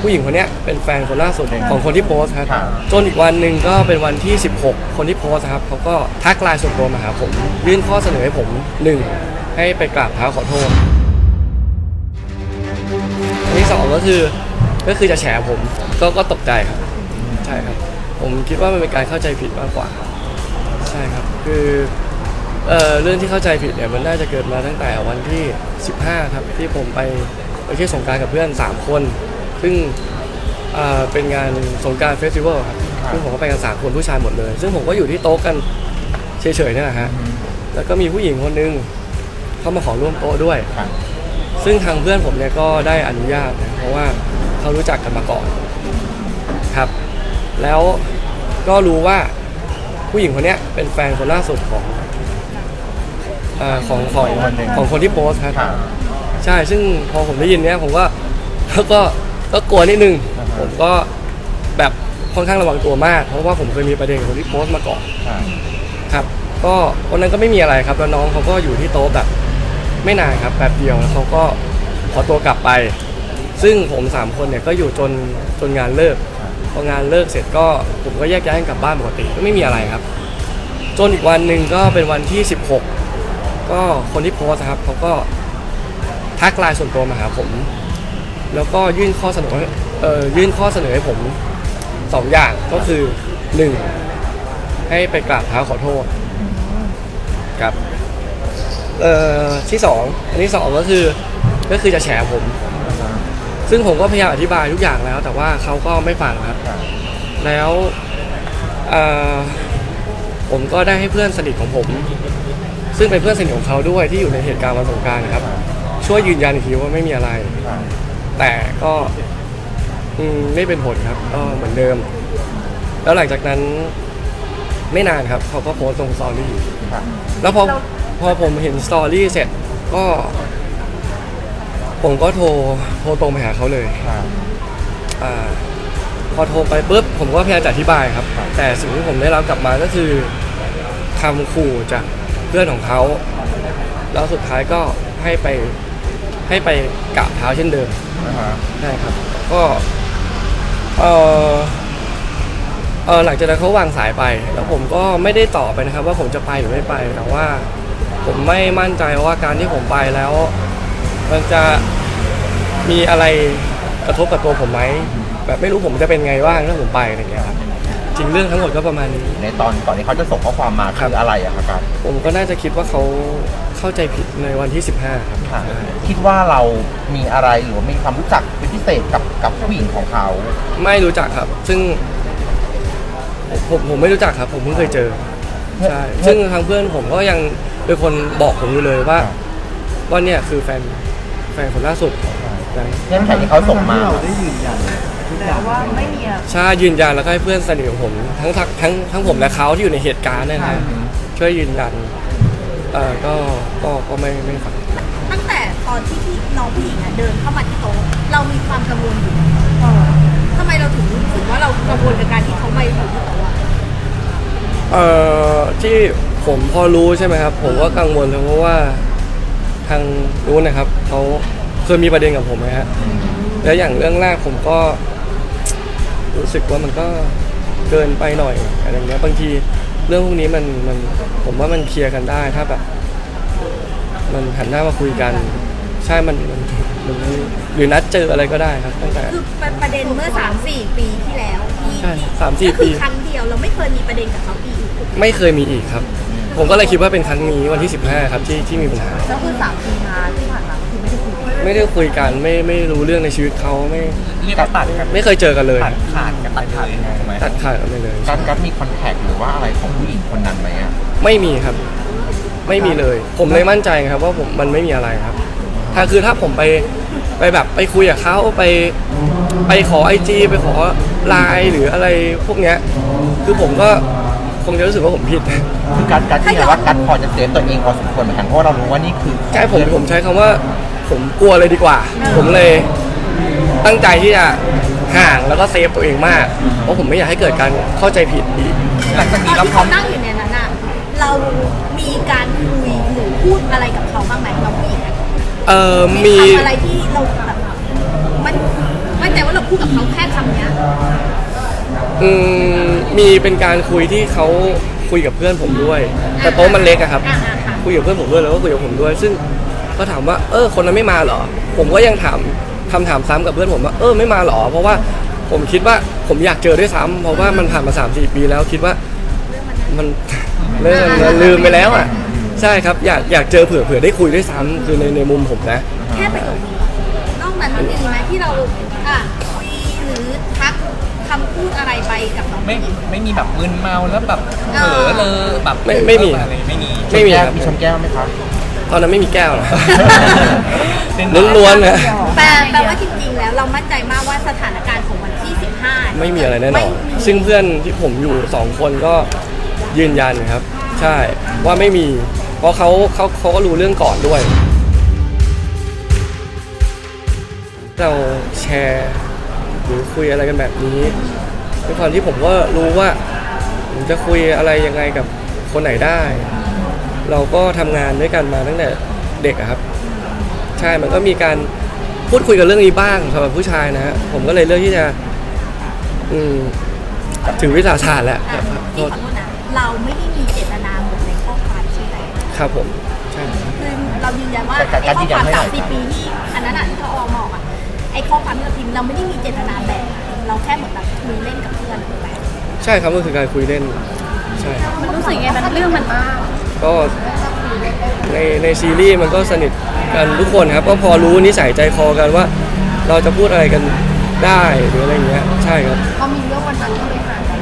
ผู้หญิงคนเนี้ยเป็นแฟนคนล่าสุดของคนที่โพสต์ครับครับจนอีกวันหนึ่งก็เป็นวันที่ 16 คนที่โพสต์ครับเขาก็ทักไลน์ส่วนตัวมาหาผม ยื่นข้อเสนอให้ผมหนึ่งให้ไปกราบเท้าขอโทษอันที่สองก็คือก็คือจะแฉผมก็ก็ตกใจครับ ใช่ครับ ผมคิดว่ามันเป็นการเข้าใจผิดมากกว่า ใช่ครับคือเอ่อเรื่องที่เข้าใจผิดเนี่ยมันน่าจะเกิดมาตั้งแต่วันที่ 15 ครับที่ผมไปไปเที่ยวสงกรารกับเพื่อน 3 คน ซึ่งเอ่อเป็นงานสงกรารเฟสติวัลครับซึ่งผมก็ไปกัน3คนผู้ชายหมดเลย ซึ่งผมก็อยู่ที่โต๊ะกันเฉยๆเนี่ยนะฮะ แล้วก็มีผู้หญิงคนนึงเข้ามาขอร่วมโต๊ะด้วย ครับ ซึ่งทางเพื่อนผมเนี่ยก็ได้อนุญาตนะเพราะว่าเขารู้จักกันมาก่อนครับ แล้วก็รู้ว่าผู้หญิงคนเนี้ยเป็นแฟนคนล่าสุดของเอ่อของของของคนที่โพสต์ครับ ครับ ใช่ ซึ่งพอผมได้ยินเนี้ยผมก็ก็ก็ ก็กลัวนิดนึง อ่าฮะ ผมก็แบบค่อนข้างระวังตัวมาก เพราะว่าผมเคยมีประเด็นกับคนที่โพสต์มาก่อนครับครับ ก็วันนั้นก็ไม่มีอะไรครับ แล้วน้องเขาก็อยู่ที่โต๊ะแบบไม่นานครับแป๊บเดียวแล้วเขาก็ขอตัวกลับไป ซึ่งผมสามคนเนี่ยก็อยู่จนจนงานเลิก พองานเลิกเสร็จก็ผมก็แยกย้ายกันกลับบ้านปกติก็ไม่มีอะไรครับ จนอีกวันหนึ่งก็เป็นวันที่ 16 ก็คนที่โพสต์ครับเขาก็ทักไลน์ส่วนตัวมาหาผม แล้วก็ยื่นข้อเสนอเอ่อยื่นข้อเสนอให้ผมสองอย่างก็คือหนึ่งให้ไปกราบเท้าขอโทษครับเอ่อที่สองอันที่สองก็คือก็คือจะแฉผม ซึ่งผมก็พยายามอธิบายทุกอย่างแล้ว แต่ว่าเขาก็ไม่ฟังครับ แล้วเอ่อผมก็ได้ให้เพื่อนสนิทของผม ซึ่งเป็นเพื่อนสนิทของเขาด้วยที่อยู่ในเหตุการณ์วันสงกรารนะครับ ช่วยยืนยันอีกทีว่าไม่มีอะไร แต่ก็อืมไม่เป็นผลครับก็เหมือนเดิม แล้วหลังจากนั้นไม่นานครับเขาก็โพสต์ลงสตอรี่ครับ แล้วพอพอผมเห็นสตอรี่เสร็จก็ ผมก็โทรโทรตรงไปหาเขาเลยครับอาพอโทรไปปุ๊บผมก็พยายามจะอธิบายครับ ครับ แต่สิ่งที่ผมได้รับกลับมาก็คือคำขู่จากเพื่อนของเขา แล้วสุดท้ายก็ให้ไป ให้ไปกราบเท้าเช่นเดิมนะฮะใช่ครับ ก็เออเออหลังจากนั้นเขาวางสายไป แล้วผมก็ไม่ได้ตอบไปนะครับ ว่าผมจะไปหรือไม่ไปแต่ว่า ผมไม่มั่นใจว่าการที่ผมไปแล้ว มันจะมีอะไรกระทบกับตัวผมไหมแบบไม่รู้ผมจะเป็นไงบ้างถ้าผมไปอะไรอย่างเงี้ยครับจ ริงเรื่องทั้งหมดก็ประมาณนี้ ในตอนก่อนที่เขาจะส่งข้อความมาครัคืบ ออะไรอะครับการผมก็น่าจะคิดว่าเขาเข้าใจผิดในวันที่ 15 ครับค่ะคิดว่าเรามีอะไรหรือว่ามีความรู้จักเป็นพิเศษกับกับผู้หญิงของเขาไม่รู้จักครับ ซึ่ง ผมผมไม่รู้จักครับ ผมเพิ่งเคยเจอใช่ซึ่งทางเพื่อนผมก็ยังเป็นคนบอกผมอยู่เลยว่าว่าเนี่ยคือแฟนแฟนคนล่าสุดนั้นเงื่อนไขที่เขาส่งมาเราได้ยืนยัน ทุกอย่างว่าไม่มีอะใช่ยืนยันแล้วก็ให้เพื่อนสนิทของผมทั้งทั้งทั้งทั้งผมและเขาที่อยู่ในเหตุการณ์เนยนะช่วยยืนยันเอ่อก็ก็ก็ไม่ไม่ฝันตั้งแต่ตอนที่พี่น้องผู้หญิงอะเดินเข้ามาที่โต๊ะเรามีความกังวลอยู่ทำไมเราถึงรู้สึกว่าเรากังวลกับการที่เขามาอยู่ที่โต๊ะอะเอ่อที่ผมพอรู้ใช่ไหมครับ ผมก็กังวลเพราะว่าทางนู้นนะครับเขาเคยมีประเด็นกับผมไหมฮะแล้วอย่างเรื่องแรกผมก็ รู้สึกว่ามันก็เกินไปหน่อยอะไรเงี้ยบางทีเรื่องพวกนี้มันมันผมว่ามันเคลียร์กันได้ถ้าแบบมันหันหน้ามาคุยกัน ใช่มันมันมันหรือนัดเจออะไรก็ได้ครับตั้งแต่ คือประเด็นเมื่อ 3 4 ปีที่แล้วที่ใช่สามสี่ก็คือปี ครั้งเดียวเราไม่เคยมีประเด็นกับเขาอีกไม่เคยมีอีกครับ ผมก็เลยคิดว่าเป็นครั้งนี้วันที่ 15 ครับที่ที่มีปัญหา ก็คือสามปีมาที่ผ่านมาคือ ไม่ได้คุยไม่ได้คุยกันไม่ไม่รู้เรื่องในชีวิตเขาไม่เรียกว่าตัดกันไม่เคยเจอกันเลย ตัดขาดกันตัดขาดยังไงไหมตัดขาดกันไปเลยการการมีคอนแทคหรือว่าอะไรของผู้หญิงคนนั้นไหมอะไม่มีครับ ไม่มีเลย ผมเลยมั่นใจครับว่าผมมันไม่มีอะไรครับ ถ้าคือถ้าผมไปไปแบบไปคุยกับเขาไป ไปขอไอจีไปขอไลน์หรืออะไรพวกเนี้ย คือผมก็คงจะรู้สึกว่าผมผิด คือการการที่แบบว่าการพอจะเซฟตัวเองพอสมควรเหมือนกันเพราะว่าเรารู้ว่านี่คือ ใช่ผมผมใช้คำว่า ผมกลัวเลยดีกว่า ผมเลยตั้งใจที่จะห่างแล้วก็เซฟตัวเองมาก เพราะผมไม่อยากให้เกิดการเข้าใจผิดอีก หลังจากตนี้อนเราที่พร้อเขามนั่งอยู่ในนั้นอะเรามีการคุยหรือพูดอะไรกับเขาบ้างไหมเราผู้หญิงอะเอ่อมี ทำอะไรที่เราแบบมันมั่นใจว่าเราพูดกับเขาแค่คำเนี้ยอืมมีเป็นการคุยที่เขาคุยกับเพื่อนผมด้วย แต่โต๊ะมันเล็กอะครับ อ่าอ่าค่ะคุยกับเพื่อนผมด้วยแล้วก็คุยกับผมด้วย ซึ่ง ก็ถามว่าเออคนนั้นไม่มาเหรอ ผมก็ยังถามคำถามซ้ำกับเพื่อนผมว่าเออไม่มาเหรอ เพราะว่าผมคิดว่าผมอยากเจอด้วยซ้ำเพราะว่ามันผ่านมา3าสี่ปีแล้วคิดว่ามัน เริ่มมันลืมไปแล้วอะใช่ครับอยากอยากเจอเผื่อเผื่อได้คุยด้วยซ้ำคือในในมุมผมนะ แค่ประโยคนี้นอกนั้นมันมีไหมที่เราอะคุยหรือทักคำพูดอะไรไปกับน้อง ไม่ผู้หญิงไม่มีแบบมึนเมาแล้วแบบเอเผลออเลยแบบไม่ไม่มี อะไรไม่มี ไม่มีแก้วครับ มีชนแก้วไหมคะ ตอนนั้นไม่มีแก้วนะเป็นล้วนๆนะแปลแปลว่าจริงๆ แล้วเรามั่นใจมากว่าสถานการณ์ของวันที่ 15 ไม่มีอะไรแน่นอนไม่มีซึ่งเพื่อนที่ผมอยู่สองคนก็ยืนยันครับ ใช่ว่าไม่มี เพราะเขาเขาเขาก็รู้เรื่องก่อนด้วย เราแชร์หรือคุยอะไรกันแบบนี้ด้วยความที่ผมก็รู้ว่าผมจะคุยอะไรยังไงกับคนไหนได้ เราก็ทำงานด้วยกันมาตั้งแต่เด็กอะครับ ใช่มันก็มีการพูดคุยกันเรื่องนี้บ้างสำหรับผู้ชายนะฮะผมก็เลยเลือกที่จะ อืมถือวิสาสะแหละอะครับโทพี่ษขอโทษนะ เราไม่ได้มีเจตนาหมดในข้อความใช่ไหมครับผมใช่คือเรายืนยันว่าแต่ไอ้การข้ยือนคยันวามไม่ได้สามสี่ปีที่อันนั้นอะที่เขาออกมาบอกอะไอ้ข้อความที่เราพิมพ์เราไม่ได้มีเจตนาแบ่งอะเราแค่เหมือนแบบคุยเล่นกับเพื่อนถูกไหมใช่ครับมันคือการคุยเล่น ใช่ครับมันรู้สึกไงมันเรื่องมันมาก ก็ในในซีรีส์มันก็สนิทกันทุกคนครับ ก็พอรู้นิสัยใจคอกันว่า เราจะพูดอะไรกันได้หรืออะไรอย่างเงี้ยใช่ครับ พอมีเรื่องวันนั้นก็เลยห่างกัน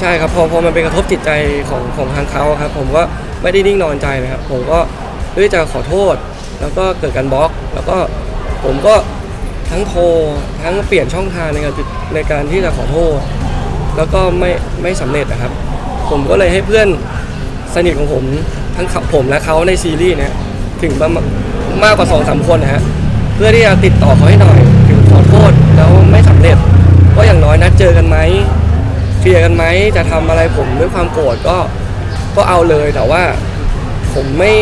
ใช่ครับพอพอมันเป็นกระทบจิตใจของของทางเขาครับ ผมก็ไม่ได้นิ่งนอนใจนะครับ ผมก็เพื่อจะขอโทษ แล้วก็เกิดการบล็อก แล้วก็ผมก็ทั้งโทรทั้งเปลี่ยนช่องทางในการติดในการที่จะขอโทษ แล้วก็ไม่ไม่สำเร็จนะครับ ผมก็เลยให้เพื่อน สนิทของผมทั้งเขาผมและเขาในซีรีส์เนี่ยถึงประมาณมากกว่าสองสามคนนะฮะเพื่อที่จะติดต่อเขาให้หน่อย ถึงขอโทษแล้วไม่สำเร็จก็อย่างน้อยนัดเจอกันไหมเคลียร์กันไหมจะทำอะไรผมด้วยความโกรธก็ก็เอาเลยแต่ว่าผมไม่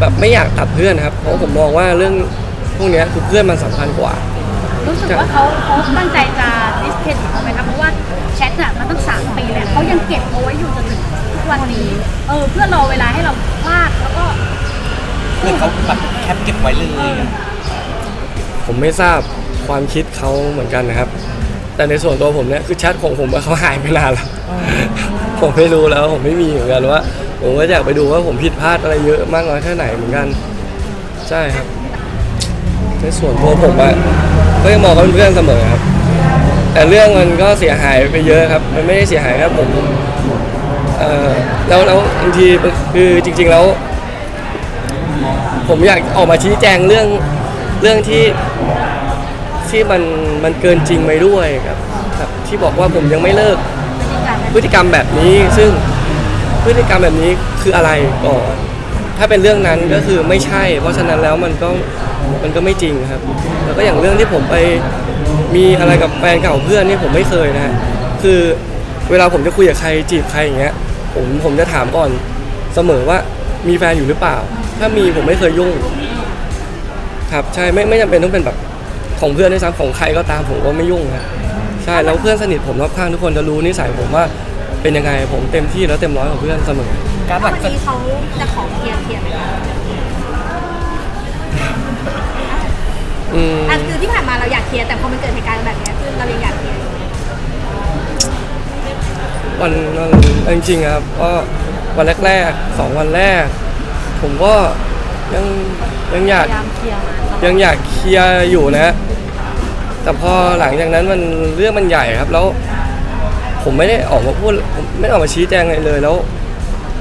แบบไม่อยากตัดเพื่อนครับเพราะผมมองว่าเรื่องพวกเนี้ยคือเพื่อนมันสำคัญกว่า รู้สึกว่าเขาเขาตั้งใจจะดิสเครดิตเราไหมคะเพราะว่าแชทน่ะมันตั้งสามปีแล้วเขายังเก็บเอาไว้อยู่จนถึงทุก วันนี้ เออ เพื่อรอเวลาให้เราพลาดแล้วก็คือเขาแบบแคปเก็บไว้เลยอะผมไม่ทราบความคิดเขาเหมือนกันนะครับ แต่ในส่วนตัวผมเนี่ยคือแชทของผมอะเขาหายไปนานแล้ว ผมไม่รู้แล้วผมไม่มีเหมือนกันว่า ผมก็อยากไปดูว่าผมผิดพลาดอะไรเยอะมากน้อยแค่ไหนเหมือนกัน ใช่ครับ ในส่วนตัวผมอะก็ยังมองเขาเป็นเพื่อนเสมอครับ แต่เรื่องมันก็เสียหายไปเยอะครับ มันไม่ได้เสียหายแค่ผม เอ่อแล้วแล้วบางทีคือจริง ๆแล้ว ผมอยากออกมาชี้แจงเรื่องเรื่องที่ที่มันมันเกินจริงไปด้วยครับครับ ที่บอกว่าผมยังไม่เลิกพฤติกรรมแบบนี้ซึ่งพฤติกรรมแบบนี้คืออะไรก่อนถ้าเป็นเรื่องนั้นก็คือไม่ใช่ เพราะฉะนั้นแล้วมันก็มันก็ไม่จริงครับ แล้วก็อย่างเรื่องที่ผมไปมีอะไรกับแฟนเก่าเพื่อนนี่ผมไม่เคยนะฮะคือเวลาผมจะคุยกับใครจีบใครอย่างเงี้ย ผมผมจะถามก่อนเสมอว่ามีแฟนอยู่หรือเปล่า ถ้ามีผมไม่เคยยุ่ง ครับใช่ไม่ไม่จำเป็นต้องเป็นแบบของเพื่อนด้วยซ้ำของใครก็ตามผมก็ไม่ยุ่งครับใช่แล้วเพื่อนสนิทผมรอบข้างทุกคนจะรู้นิสัยผมว่าเป็นยังไงผมเต็มที่แล้วเต็มร้อยกับเพื่อนเสมอ การหถ้าลังวันจากนี้เขาจะขอเคลียร์เคลียร์ไหมคะอืมอะคือที่ผ่านมาเราอยากเคลียร์แต่พอมันเกิดเหตุการณ์แบบเนี้ยคือเรายังอยากเคลียร์อยู่ วันวันจริงๆครับก็วันแรกๆสองวันแรก ผมก็ยังยังอยากพยายามเคลียร์มาตลอดยังอยากเคลียร์อยู่นะ แต่พอหลังจากนั้นมันเรื่องมันใหญ่ครับแล้ว ผมไม่ได้ออกมาพูดผมไม่ได้ออกมาชี้แจงอะไรเลยแล้ว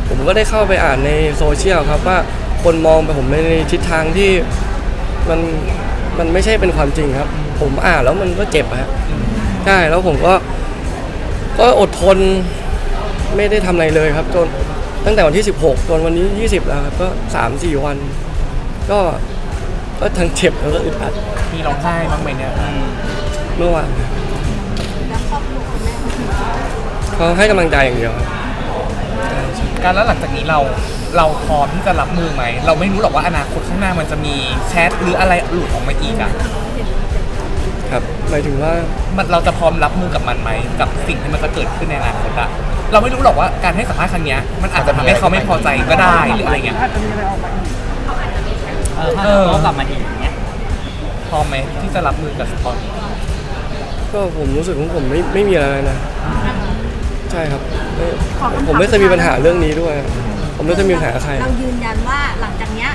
ผมก็ได้เข้าไปอ่านในโซเชียลครับว่าคนมองไปผมในทิศทางที่มันมันไม่ใช่เป็นความจริงครับ ผมอ่านแล้วมันก็เจ็บอะฮะใช่แล้วผมก็ ก็อดทนไม่ได้ทำอะไรเลยครับจนตั้งแต่วันที่ 16จนวันนี้ 20 แล้วครับก็ 3-4 วัน ก็ก็ทั้งเจ็บแล้วก็อึดอัดมีร้องไห้บ้างไหมเนี่ยอืมเมื่อวานแล้วครอบครัวคุณแม่เขาให้กำลังใจอย่างเดียวครับ การแล้วหลังจากนี้เราเราพร้อมที่จะรับมือไหม เราไม่รู้หรอกว่าอนาคตข้างหน้ามันจะมีแชทหรืออะไรหลุดออกมาอีกอะ คครับหมายถึงว่า มันเราจะพร้อมรับมือกับมันไหมกับสิ่งที่มันจะเกิดขึ้นในอนาคตอะเราไม่รู้หรอกว่าการให้สัมภาษณ์ครั้งเนี้ยมันอาจจะทำให้เขาไม่พอใจก็ได้หรืออะไรเงี้ยเออถ้าเขากลับมาอีกอย่างเงี้ยพร้อมไหมที่จะรับมือกับตอนนี้ก็ผมรู้สึกของผมไม่ไม่มีอะไรนะใช่ครับไม่ขอคำถามผมไม่เคยมีปัญหาเรื่องนี้ด้วย ผมไม่เคยมีปัญหากับใคร เรายืนยันว่าหลังจากเนี้ย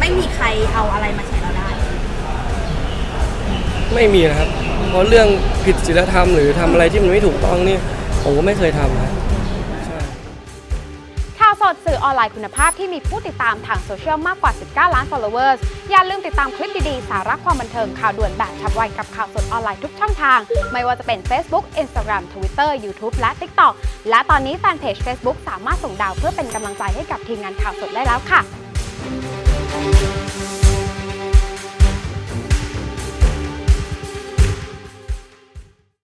ไม่มีใครเอาอะไรมาแฉเรา ไม่มีนะครับ เพราะเรื่องผิดศีลธรรมหรือทำอะไรที่มันไม่ถูกต้องนี่ผมก็ไม่เคยทำนะใช่ข่าวสดสื่อออนไลน์คุณภาพที่มีผู้ติดตามทางโซเชียลมากกว่า 19 ล้าน followers อย่าลืมติดตามคลิปดี ๆ สาระความบันเทิงข่าวด่วนแบบฉับไวกับข่าวสดออนไลน์ทุกช่องทาง ไม่ว่าจะเป็น Facebook Instagram Twitter YouTube และ TikTok และตอนนี้แฟนเพจ Facebook สามารถส่งดาวเพื่อเป็นกำลังใจให้กับทีมงานข่าวสดได้แล้วค่ะ